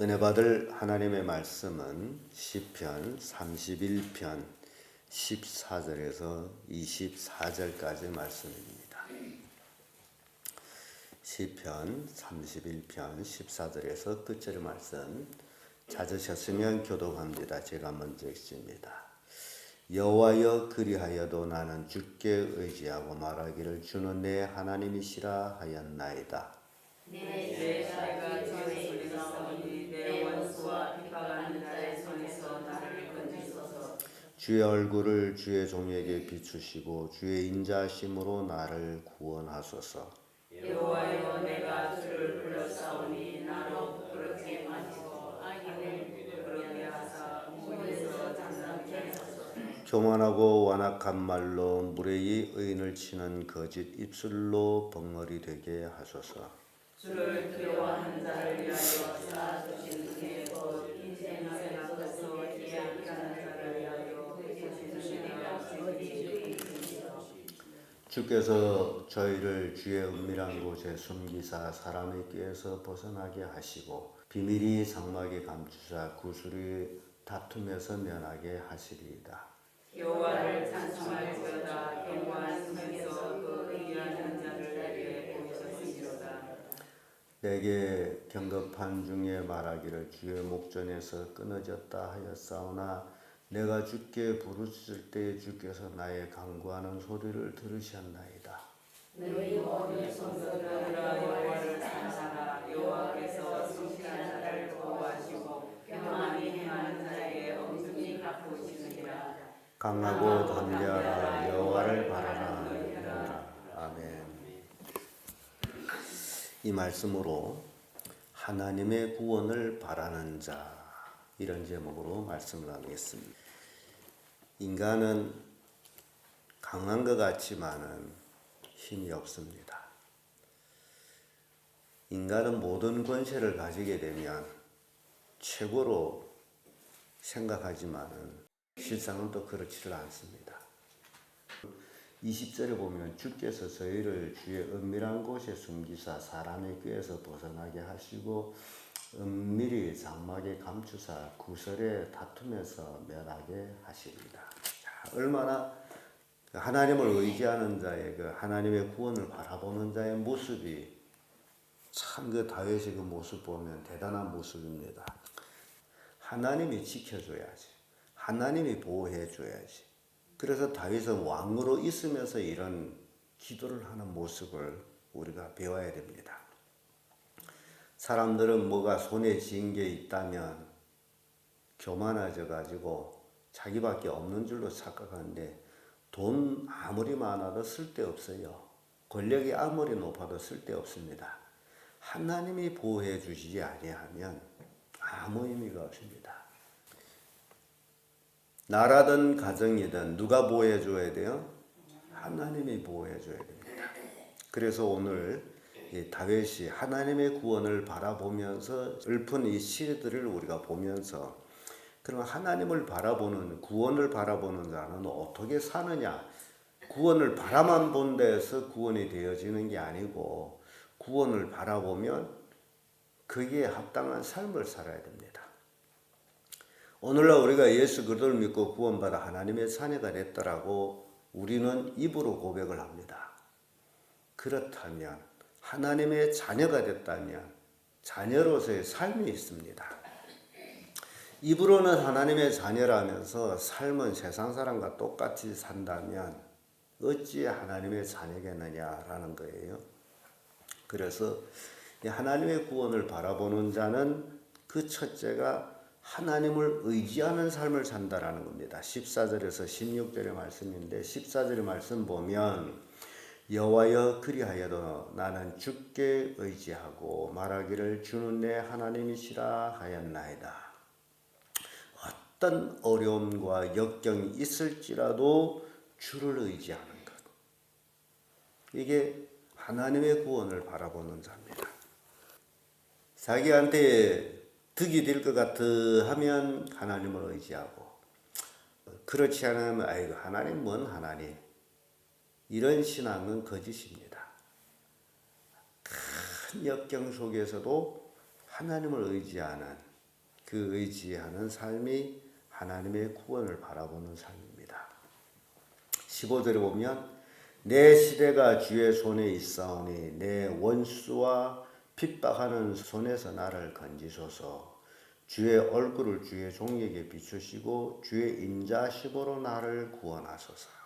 은혜 받을 하나님의 말씀은 시편 31편 14절에서 24절까지 말씀입니다. 시편 31편 14절에서 끝절의 말씀 찾으셨으면 교독합니다. 제가 먼저 읽습니다. 여호와여 그리하여도 나는 주께 의지하고 말하기를 주는 내 하나님이시라 하였나이다. 내 자가 주의 손에 싸우니 내 원수와 핍박하는 자의 손에서 나를 건지소서 주의 얼굴을 주의 종에게 비추시고 주의 인자심으로 나를 구원하소서. 여호와여 내가 주를 싸우니 나로 부끄럽게 마시고 악인을 부끄럽게 하사 문에서 잠잠케 하소서 교만하고 완악한 말로 무례히 의인을 치는 거짓 입술로 벙어리 되게 하소서. 주를 두려워하는 자를 위하여 쌓아주신 은혜 곧 인생 생각에서 기약하는 자를 위하여 주신 은혜가 지키시옵소서 주께서 저희를 주의 은밀한 곳에 숨기사 사람의 꾀에서 벗어나게 하시고 비밀이 장막에 감추사 구슬이 다툼에서 면하게 하시리이다. 여호와를 찬송할지어다 견고한 성에서 그 의하는 자를 내게 보이셨으리로다 내게 경급한 중에 말하기를 주의 목전에서 끊어졌다 하였사오나 내가 주께 부르짖을 때 주께서 나의 강구하는 소리를 들으셨나이다. 너희 모든 성도들아 여호와를 찬송하라 여호와께서 성실한 자를 보호하시고 평안히 행하는 자에게 엄중히 갚으시느니라 강하고 담대하라 여호와를 바라라. 아멘. 이 말씀으로 하나님의 구원을 바라는 자 이런 제목으로 말씀을 나누겠습니다. 인간은 강한 것 같지만은 힘이 없습니다. 인간은 모든 권세를 가지게 되면 최고로 생각하지만은 실상은 또 그렇지를 않습니다. 20절에 보면 주께서 저희를 주의 은밀한 곳에 숨기사 사람의 꾀에서 벗어나게 하시고 은밀히 장막에 감추사 구설의 다툼에서 면하게 하십니다. 자, 얼마나 하나님을 의지하는 자의 그 하나님의 구원을 바라보는 자의 모습이 참 그 다윗의 그 모습 보면 대단한 모습입니다. 하나님이 지켜줘야지. 하나님이 보호해줘야지. 그래서 다윗은 왕으로 있으면서 이런 기도를 하는 모습을 우리가 배워야 됩니다. 사람들은 뭐가 손에 쥔 게 있다면 교만해져 가지고 자기밖에 없는 줄로 착각하는데 돈 아무리 많아도 쓸데없어요. 권력이 아무리 높아도 쓸데없습니다. 하나님이 보호해 주시지 아니하면 아무 의미가 없습니다. 나라든 가정이든 누가 보호해 줘야 돼요? 하나님이 보호해 줘야 됩니다. 그래서 오늘 이 다윗이 하나님의 구원을 바라보면서 읊은 이 시들을 우리가 보면서 그럼 하나님을 바라보는 구원을 바라보는 자는 어떻게 사느냐? 구원을 바라만 본 데서 구원이 되어지는 게 아니고 구원을 바라보면 그기에 합당한 삶을 살아야 됩니다. 오늘날 우리가 예수 그리스도를 믿고 구원받아 하나님의 자녀가 됐더라고 우리는 입으로 고백을 합니다. 그렇다면 하나님의 자녀가 됐다면 자녀로서의 삶이 있습니다. 입으로는 하나님의 자녀라면서 삶은 세상 사람과 똑같이 산다면 어찌 하나님의 자녀겠느냐라는 거예요. 그래서 하나님의 구원을 바라보는 자는 그 첫째가 하나님을 의지하는 삶을 산다라는 겁니다. 14절에서 16절의 말씀인데 14절의 말씀 보면 여호와여 그리하여도 나는 주께 의지하고 말하기를 주는 내 하나님이시라 하였나이다. 어떤 어려움과 역경이 있을지라도 주를 의지하는 것. 이게 하나님의 구원을 바라보는 자입니다. 자기한테 득이 될 것 같아 하면 하나님을 의지하고 그렇지 않으면 아이고 하나님 뭔 하나님 이런 신앙은 거짓입니다. 큰 역경 속에서도 하나님을 의지하는 그 의지하는 삶이 하나님의 구원을 바라보는 삶입니다. 15절에 보면 내 시대가 주의 손에 있사오니 내 원수와 핍박하는 손에서 나를 건지소서 주의 얼굴을 주의 종에게 비추시고 주의 인자심으로 나를 구원하소서.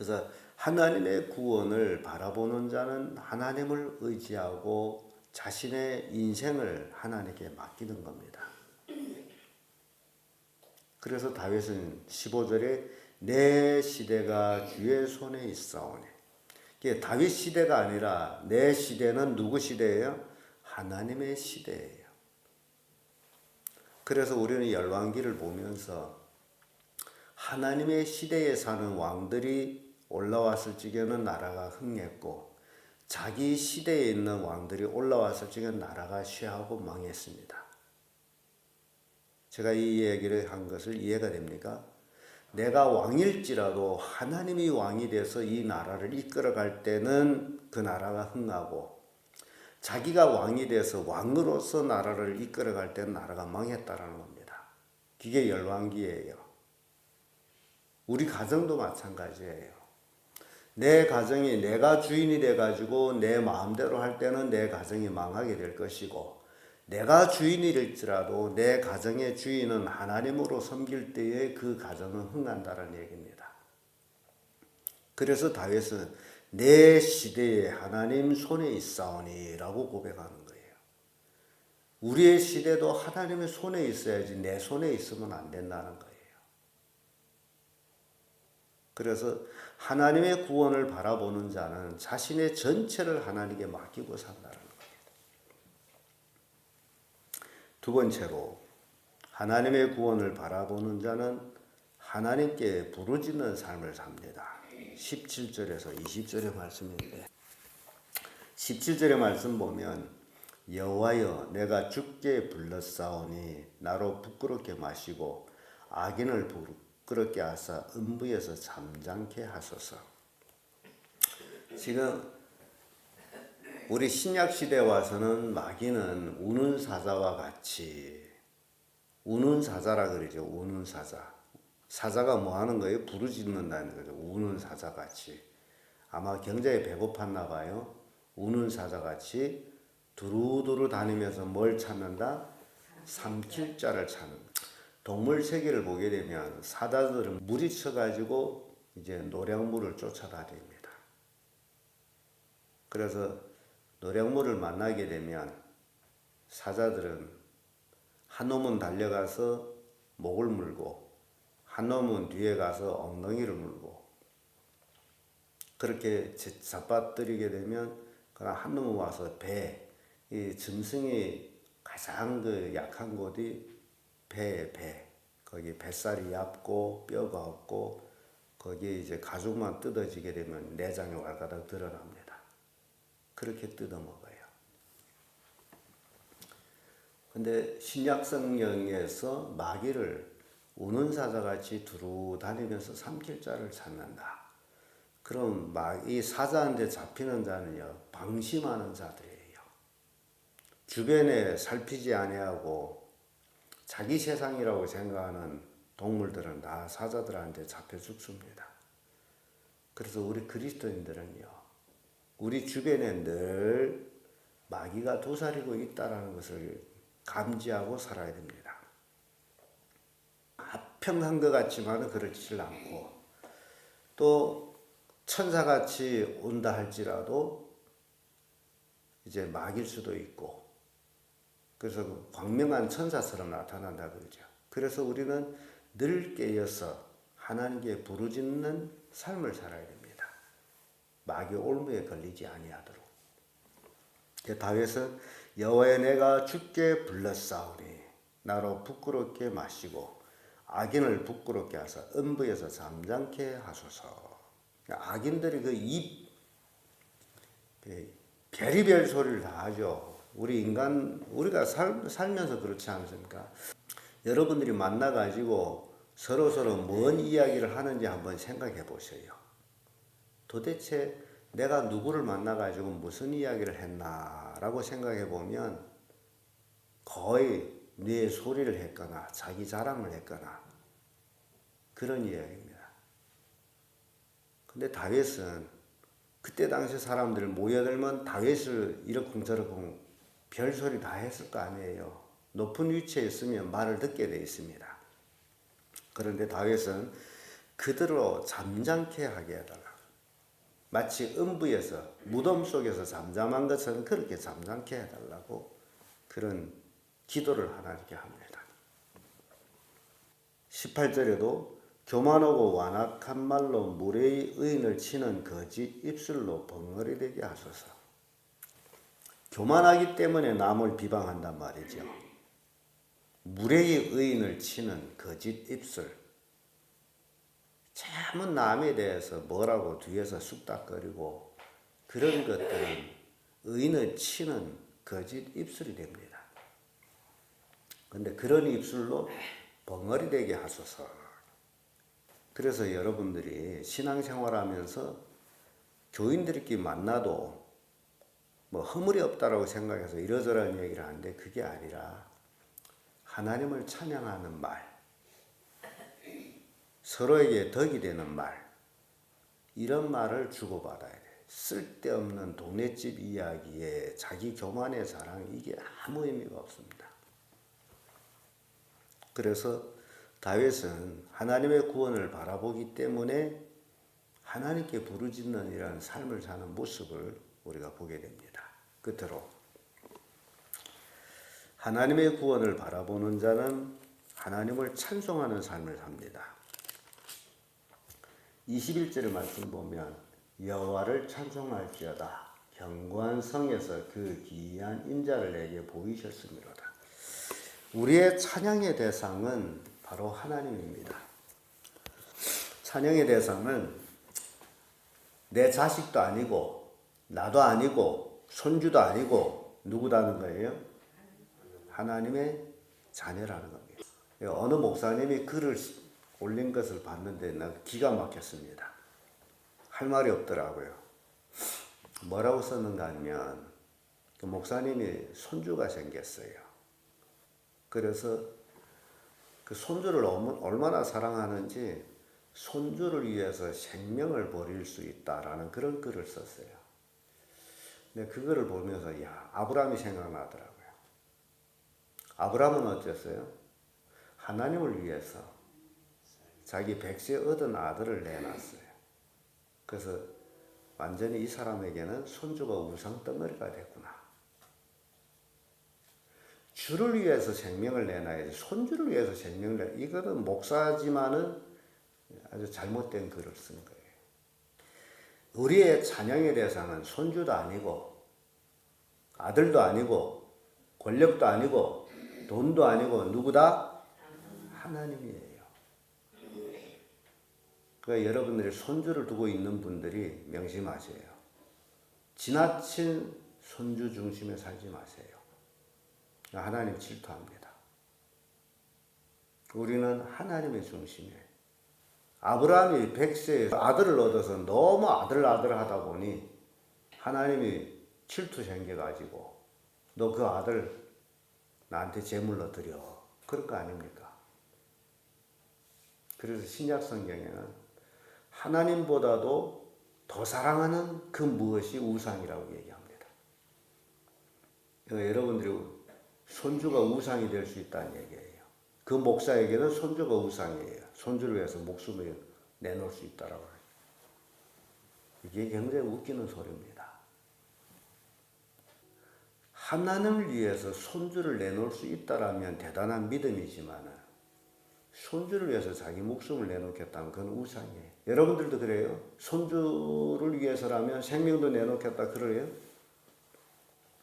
그래서 하나님의 구원을 바라보는 자는 하나님을 의지하고 자신의 인생을 하나님께 맡기는 겁니다. 그래서 다윗은 15절에 내 시대가 주의 손에 있사오니 이게 다윗 시대가 아니라 내 시대는 누구 시대예요? 하나님의 시대예요. 그래서 우리는 열왕기를 보면서 하나님의 시대에 사는 왕들이 올라왔을 적에는 나라가 흥했고 자기 시대에 있는 왕들이 올라왔을 적에는 나라가 취하고 망했습니다. 제가 이 얘기를 한 것을 이해가 됩니까? 내가 왕일지라도 하나님이 왕이 돼서 이 나라를 이끌어갈 때는 그 나라가 흥하고 자기가 왕이 돼서 왕으로서 나라를 이끌어갈 때는 나라가 망했다라는 겁니다. 그게 열왕기예요. 우리 가정도 마찬가지예요. 내 가정이 내가 주인이 돼 가지고 내 마음대로 할 때는 내 가정이 망하게 될 것이고 내가 주인일지라도 내 가정의 주인은 하나님으로 섬길 때에 그 가정은 흥한다는 얘기입니다. 그래서 다윗은 내 시대에 하나님 손에 있사오니라고 고백하는 거예요. 우리의 시대도 하나님의 손에 있어야지 내 손에 있으면 안 된다는 거예요. 그래서 하나님의 구원을 바라보는 자는 자신의 전체를 하나님께 맡기고 산다는 겁니다. 두 번째로 하나님의 구원을 바라보는 자는 하나님께 부르짖는 삶을 삽니다. 17절에서 20절의 말씀인데 17절의 말씀 보면 여호와여 내가 죽게 불렀사오니 나로 부끄럽게 마시고 악인을 부 끄럽게 하사 음부에서 잠잠케 하소서. 지금 우리 신약 시대 와서는 마귀는 우는 사자와 같이 우는 사자라 그러죠. 우는 사자. 사자가 뭐 하는 거예요? 부르짖는다는 거죠. 우는 사자 같이. 아마 경제에 배고팠나 봐요. 우는 사자 같이 두루두루 다니면서 뭘 찾는다? 삼킬 자를 찾는. 동물 세계를 보게 되면 사자들은 물이 쳐가지고 이제 노량물을 쫓아다닙니다. 그래서 노량물을 만나게 되면 사자들은 한 놈은 달려가서 목을 물고 한 놈은 뒤에 가서 엉덩이를 물고 그렇게 잡아뜨리게 되면 그냥 한 놈은 와서 배, 이 짐승이 가장 그 약한 곳이 배에 배. 거기 뱃살이 얇고 뼈가 없고 거기에 이제 가죽만 뜯어지게 되면 내장이 왈가닥 드러납니다. 그렇게 뜯어 먹어요. 근데 신약 성령에서 마귀를 우는 사자같이 두루 다니면서 삼킬 자를 찾는다. 그럼 이 사자한테 잡히는 자는요 방심하는 자들이에요. 주변에 살피지 아니하고 자기 세상이라고 생각하는 동물들은 다 사자들한테 잡혀 죽습니다. 그래서 우리 그리스도인들은요 우리 주변에 늘 마귀가 도사리고 있다라는 것을 감지하고 살아야 됩니다. 합평한 것 같지만 그렇지 않고 또 천사같이 온다 할지라도 이제 마귀일 수도 있고 그래서 그 광명한 천사처럼 나타난다 그러죠. 그래서 우리는 늘 깨어서 하나님께 부르짖는 삶을 살아야 됩니다. 마귀 올무에 걸리지 아니하도록. 다윗은 여호와의 내가 주께 불렀사오니 나로 부끄럽게 마시고 악인을 부끄럽게 하사 음부에서 잠잠케 하소서. 악인들이 그 입 별의별 소리를 다 하죠. 우리 인간 우리가 살, 살면서 그렇지 않습니까? 여러분들이 만나 가지고 서로 서로 뭔 이야기를 하는지 한번 생각해 보세요. 도대체 내가 누구를 만나 가지고 무슨 이야기를 했나라고 생각해 보면 거의 뇌 소리를 했거나 자기 자랑을 했거나 그런 이야기입니다. 근데 다윗은 그때 당시 사람들 모여들면 다윗을 이러쿵저러쿵 별소리 다 했을 거 아니에요. 높은 위치에 있으면 말을 듣게 돼 있습니다. 그런데 다윗은 그대로 잠잠케 하게 해달라. 마치 음부에서 무덤 속에서 잠잠한 것처럼 그렇게 잠잠케 해달라고 그런 기도를 하나님께 합니다. 18절에도 교만하고 완악한 말로 무례히 의인을 치는 거짓 입술로 벙어리 되게 하소서. 교만하기 때문에 남을 비방한단 말이죠. 무례히 의인을 치는 거짓 입술. 참은 남에 대해서 뭐라고 뒤에서 쑥닥거리고 그런 것들은 의인을 치는 거짓 입술이 됩니다. 근데 그런 입술로 벙어리 되게 하소서. 그래서 여러분들이 신앙생활하면서 교인들끼리 만나도 뭐 허물이 없다라고 생각해서 이러저러한 얘기를 하는데 그게 아니라 하나님을 찬양하는 말, 서로에게 덕이 되는 말, 이런 말을 주고받아야 돼. 쓸데없는 동네집 이야기에 자기 교만의 자랑 이게 아무 의미가 없습니다. 그래서 다윗은 하나님의 구원을 바라보기 때문에 하나님께 부르짖는 이런 삶을 사는 모습을 우리가 보게 됩니다. 끝으로 하나님의 구원을 바라보는 자는 하나님을 찬송하는 삶을 삽니다. 21절의 말씀 보면 여호와를 찬송할지어다 경고한 성에서 그 기이한 인자를 내게 보이셨음이로다. 우리의 찬양의 대상은 바로 하나님입니다. 찬양의 대상은 내 자식도 아니고 나도 아니고 손주도 아니고 누구다는 거예요? 하나님의 자녀라는 겁니다. 어느 목사님이 글을 올린 것을 봤는데 나 기가 막혔습니다. 할 말이 없더라고요. 뭐라고 썼는가 하면 그 목사님이 손주가 생겼어요. 그래서 그 손주를 얼마나 사랑하는지 손주를 위해서 생명을 버릴 수 있다라는 그런 글을 썼어요. 근데 그거를 보면서 야 아브라함이 생각나더라고요. 아브라함은 어땠어요? 하나님을 위해서 자기 백세 얻은 아들을 내놨어요. 그래서 완전히 이 사람에게는 손주가 우상 덩어리가 됐구나. 주를 위해서 생명을 내놔야지 손주를 위해서 생명을 내 이거는 목사지만은 아주 잘못된 글을 쓴 거예요. 우리의 찬양의 대상은 손주도 아니고 아들도 아니고 권력도 아니고 돈도 아니고 누구다? 하나님이에요. 그러니까 여러분들이 손주를 두고 있는 분들이 명심하세요. 지나친 손주 중심에 살지 마세요. 하나님 질투합니다. 우리는 하나님의 중심이에요. 아브라함이 백세에 아들을 얻어서 너무 아들 아들 하다 보니 하나님이 질투 생겨가지고 너 그 아들 나한테 제물로 드려. 그럴 거 아닙니까? 그래서 신약 성경에는 하나님보다도 더 사랑하는 그 무엇이 우상이라고 얘기합니다. 그러니까 여러분들이 손주가 우상이 될 수 있다는 얘기예요. 그 목사에게는 손주가 우상이에요. 손주를 위해서 목숨을 내놓을 수 있다라고. 이게 굉장히 웃기는 소리입니다. 하나님을 위해서 손주를 내놓을 수 있다라면 대단한 믿음이지만 손주를 위해서 자기 목숨을 내놓겠다는 그건 우상이에요. 여러분들도 그래요? 손주를 위해서라면 생명도 내놓겠다 그래요?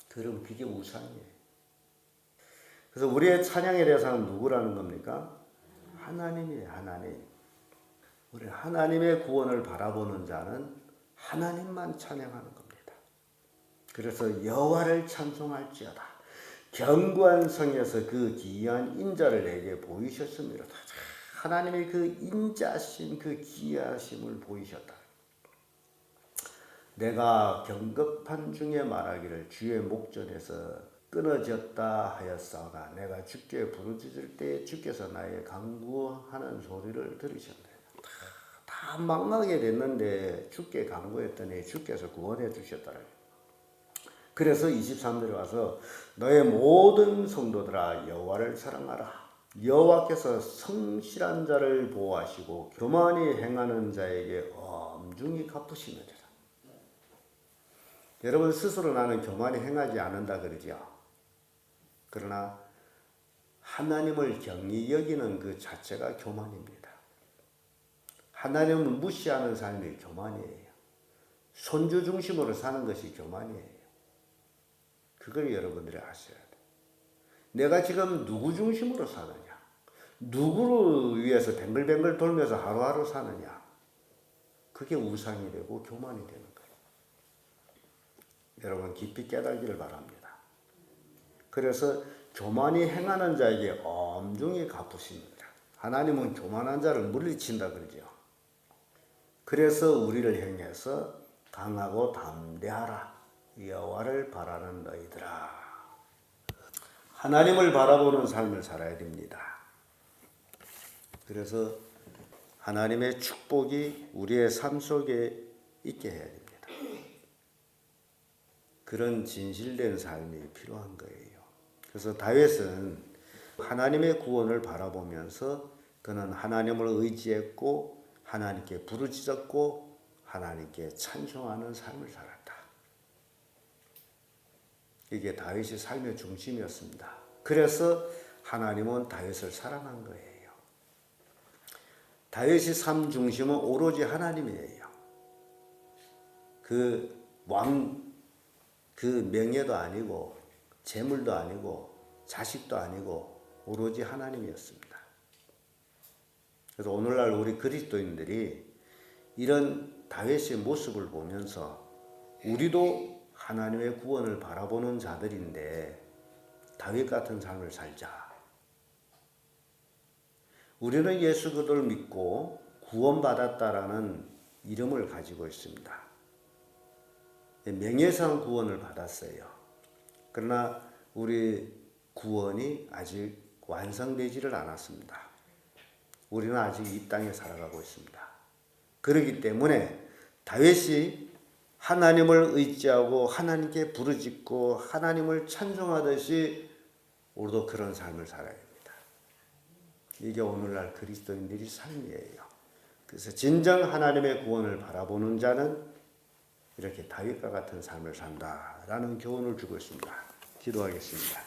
그럼 그게 우상이에요. 그래서 우리의 찬양의 대상은 누구라는 겁니까? 하나님이에요, 하나님. 우리 하나님의 구원을 바라보는 자는 하나님만 찬양하는 겁니다. 그래서 여호와를 찬송할지어다. 견고한 성에서 그 기이한 인자를 내게 보이셨습니다. 하나님의 그 인자심, 그 기이하심을 보이셨다. 내가 경급한 중에 말하기를 주의 목전에서 끊어졌다 하였사오나 내가 주께 부르짖을 때 주께서 나의 강구하는 소리를 들으셨네. 다, 다 망하게 됐는데 주께 강구했더니 주께서 구원해 주셨더라. 그래서 23절에 와서 너의 모든 성도들아 여호와를 사랑하라. 여호와께서 성실한 자를 보호하시고 교만히 행하는 자에게 엄중히 갚으시느니라. 여러분 스스로 나는 교만히 행하지 않는다 그러죠. 그러나 하나님을 경히 여기는 그 자체가 교만입니다. 하나님을 무시하는 삶이 교만이에요. 손주 중심으로 사는 것이 교만이에요. 그걸 여러분들이 아셔야 돼요. 내가 지금 누구 중심으로 사느냐? 누구를 위해서 뱅글뱅글 돌면서 하루하루 사느냐? 그게 우상이 되고 교만이 되는 거예요. 여러분 깊이 깨달기를 바랍니다. 그래서 교만이 행하는 자에게 엄중히 갚으십니다. 하나님은 교만한 자를 물리친다 그러죠. 그래서 우리를 향해서 강하고 담대하라 여호와를 바라는 너희들아. 하나님을 바라보는 삶을 살아야 됩니다. 그래서 하나님의 축복이 우리의 삶 속에 있게 해야 됩니다. 그런 진실된 삶이 필요한 거예요. 그래서 다윗은 하나님의 구원을 바라보면서 그는 하나님을 의지했고 하나님께 부르짖었고 하나님께 찬송하는 삶을 살았다. 이게 다윗의 삶의 중심이었습니다. 그래서 하나님은 다윗을 사랑한 거예요. 다윗의 삶 중심은 오로지 하나님이에요. 그 왕, 그 명예도 아니고, 재물도 아니고, 자식도 아니고, 오로지 하나님이었습니다. 그래서 오늘날 우리 그리스도인들이 이런 다윗의 모습을 보면서 우리도 하나님의 구원을 바라보는 자들인데 다윗 같은 삶을 살자. 우리는 예수 그리스도를 믿고 구원받았다라는 이름을 가지고 있습니다. 명예상 구원을 받았어요. 그러나 우리 구원이 아직 완성되지를 않았습니다. 우리는 아직 이 땅에 살아가고 있습니다. 그렇기 때문에 다윗이 하나님을 의지하고 하나님께 부르짖고 하나님을 찬송하듯이 우리도 그런 삶을 살아야 됩니다. 이게 오늘날 그리스도인들이 삶이에요. 그래서 진정 하나님의 구원을 바라보는 자는 이렇게 다윗과 같은 삶을 산다라는 교훈을 주고 있습니다. 기도하겠습니다.